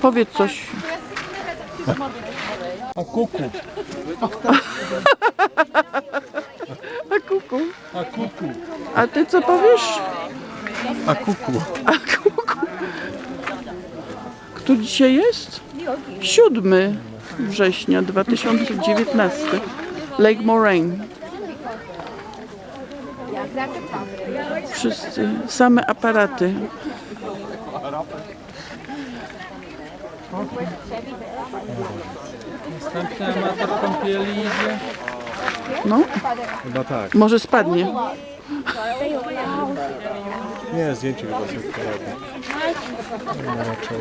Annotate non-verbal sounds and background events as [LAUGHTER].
Powiedz coś. A kuku. [LAUGHS] A kuku. A kuku. A ty co powiesz? A kuku. A kuku. Kto dzisiaj jest? 7 września 2019. Lake Moraine. Wszyscy, same aparaty. Następny amator kąpieli idzie. No, Chyba tak. może spadnie. Nie, zdjęcie chyba sobie raczej.